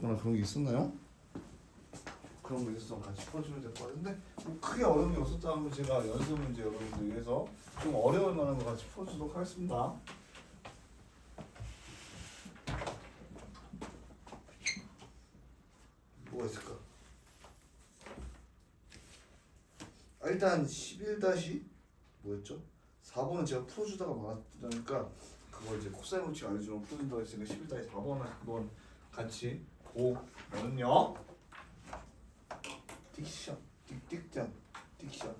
거나 그런 게 있었나요? 그런 거 있었으면 같이 풀어주면 될 것 같은데 뭐 크게 어려운 게 없었다면 제가 연습 문제 여러분들 위해서 좀 어려울 만한 거 같이 풀어주도록 하겠습니다. 뭐가 있을까? 아, 일단 11 다시 뭐였죠? 4번은 제가 풀어주다가 말았으니까 그걸 이제 코사인 법칙 알려주면 풀어준다고 했으니까 11 다시 4번을 한번 같이 보면요 딕션 딕딕션 딕션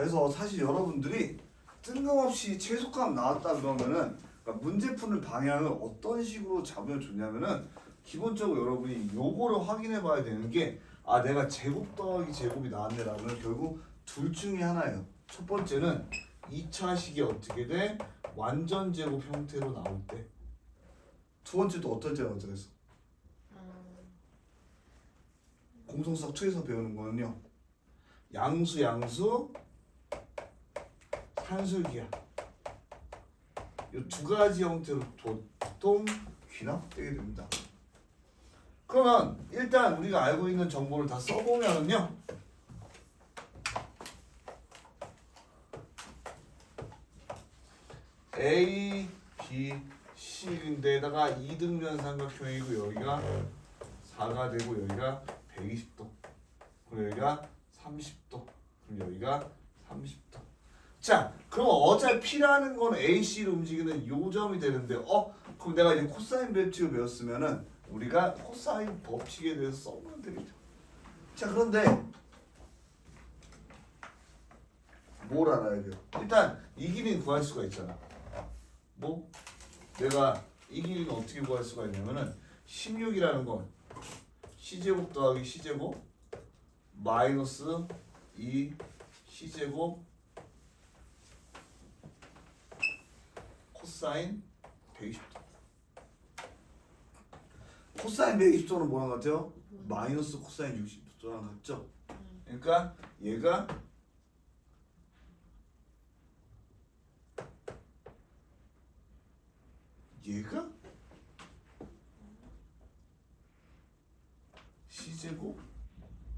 그래서 사실 여러분들이 뜬금없이 최소값 나왔다 그러면은 그러니까 문제 푸는 방향을 어떤 식으로 잡으면 좋냐면은 기본적으로 여러분이 요거를 확인해 봐야 되는 게 아 내가 제곱 더하기 제곱이 나왔네라면 결국 둘 중에 하나예요. 첫 번째는 2차식이 어떻게 돼? 완전 제곱 형태로 나올 때. 두 번째도 어떨 때가 어쩌겠어? 공통수학 초에서 배우는 거는요. 양수 양수 산술기야. 이 두 가지 형태로 보통 귀납되게 됩니다. 그러면 일단 우리가 알고 있는 정보를 다 써보면은요. C인데다가 이등변 삼각형이고 여기가 4가 되고 여기가 120도 그리고 여기가 30도 그럼 여기가 30도 자 그럼 어차피라는 건 AC로 움직이는 요점이 되는데 어? 그럼 내가 이제 코사인 법칙을 배웠으면은 우리가 코사인 법칙에 대해서 써보면 되겠죠. 자 그런데 뭘 알아야 돼요? 일단 이 길이는 구할 수가 있잖아. 뭐? 내가 이 길이는 어떻게 구할 수가 있냐면은 16이라는 건 c제곱 더하기 c제곱 마이너스 2 c제곱 코사인 120도 코사인 120도는 뭐랑 같아요? 마이너스 코사인 60도랑 같죠? 그러니까 얘가 얘가 c제곱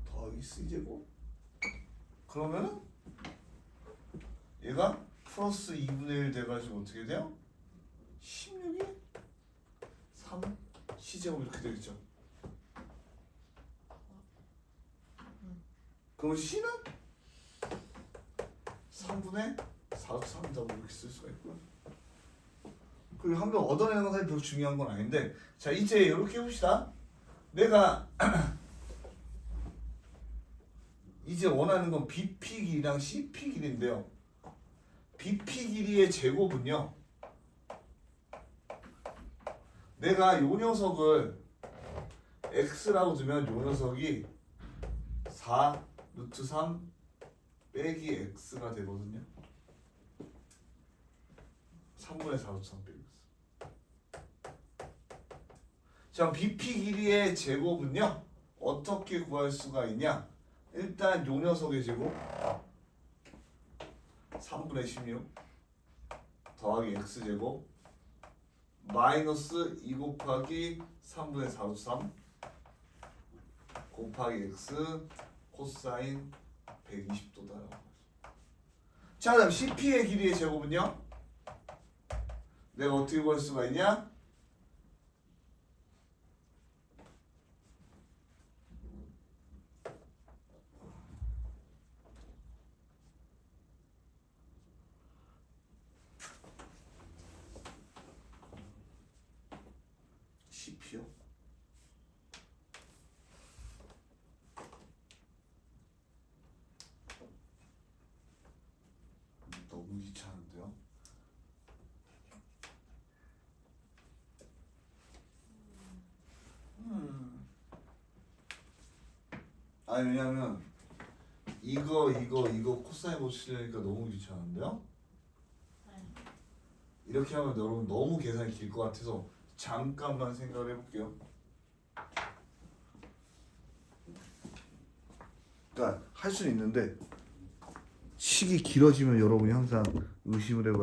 더하기 c제곱 그러면은 얘가 플러스 2분의 1 돼가지고 어떻게 돼요? 16이? 3 c제곱 이렇게 되겠죠. 그럼 c는? 3분의 4 3이다 뭐 이렇게 쓸 수가 있고요 그리고 한번 얻어내는 건 사실 별로 중요한 건 아닌데 자 이제 이렇게 해봅시다. 내가 이제 원하는 건 BP 길이랑 CP 길인데요. BP 길이의 제곱은요. 내가 요 녀석을 x라고 두면 요 녀석이 4 루트 3 빼기 x가 되거든요. 3분의 4 루트 3 빼기 x. 자, BP 길이의 제곱은요. 어떻게 구할 수가 있냐? 일단 요 녀석의 제곱 3분의 16 더하기 x제곱 마이너스 2 곱하기 3분의 4 루트 3 곱하기 x 코사인 120도다라고 자 그다음 CP의 길이의 제곱은요? 내가 어떻게 구할 수가 있냐 CP요 귀찮은데요? 음. 아니 왜냐면 이거 이거 이거 코사인 고치려니까 너무 귀찮은데요? 네. 이렇게 하면 여러분 너무 계산이 길 것 같아서 잠깐만 생각을 해볼게요. 그러니까 할 수는 있는데 식이 길어지면 여러분이 항상 의심을 해봐야